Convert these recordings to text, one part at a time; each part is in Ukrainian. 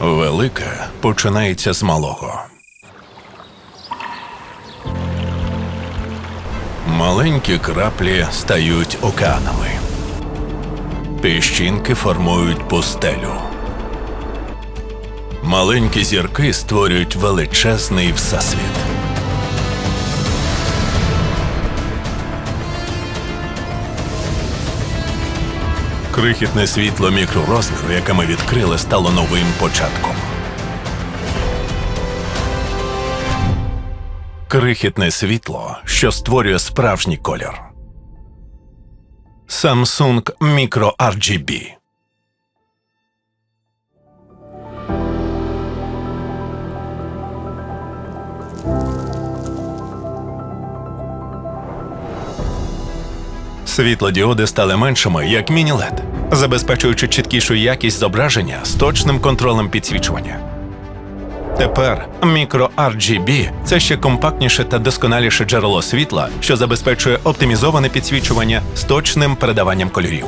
Велике починається з малого. Маленькі краплі стають океанами. Піщинки формують пустелю. Маленькі зірки створюють величезний всесвіт. Крихітне світло мікророзміру, яке ми відкрили, стало новим початком. Крихітне світло, що створює справжній колір. Samsung Micro RGB Світлодіоди стали меншими, як міні-лед, забезпечуючи чіткішу якість зображення з точним контролем підсвічування. Тепер мікро RGB – це ще компактніше та досконаліше джерело світла, що забезпечує оптимізоване підсвічування з точним передаванням кольорів.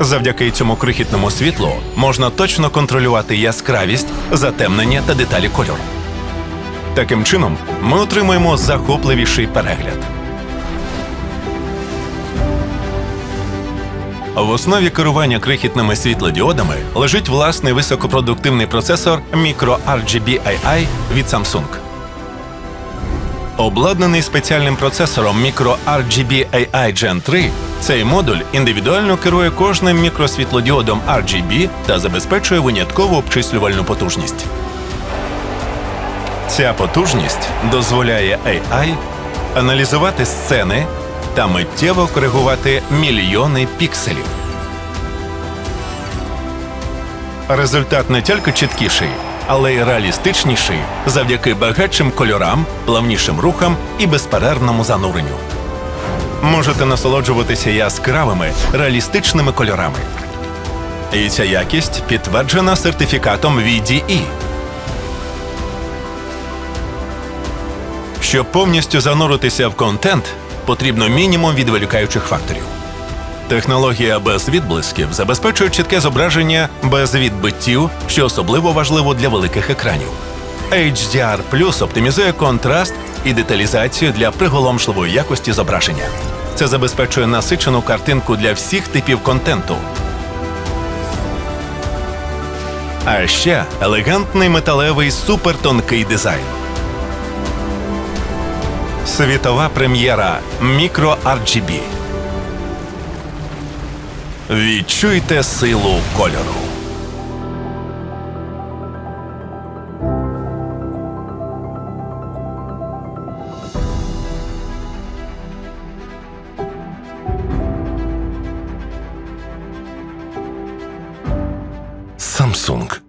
Завдяки цьому крихітному світлу можна точно контролювати яскравість, затемнення та деталі кольору. Таким чином, ми отримуємо захопливіший перегляд. В основі керування крихітними світлодіодами лежить власний високопродуктивний процесор Micro RGB AI від Samsung. Обладнаний спеціальним процесором Micro RGB AI Gen 3, цей модуль індивідуально керує кожним мікросвітлодіодом RGB та забезпечує виняткову обчислювальну потужність. Ця потужність дозволяє AI аналізувати сцени та миттєво коригувати мільйони пікселів. Результат не тільки чіткіший, але й реалістичніший завдяки багатшим кольорам, плавнішим рухам і безперервному зануренню. Можете насолоджуватися яскравими реалістичними кольорами. І ця якість підтверджена сертифікатом VDE. Щоб повністю зануритися в контент, потрібно мінімум відволікаючих факторів. Технологія без відблисків забезпечує чітке зображення без відбиттів, що особливо важливо для великих екранів. HDR Plus оптимізує контраст і деталізацію для приголомшливої якості зображення. Це забезпечує насичену картинку для всіх типів контенту. А ще елегантний металевий супертонкий дизайн. Світова прем'єра Micro RGB. Відчуйте силу кольору.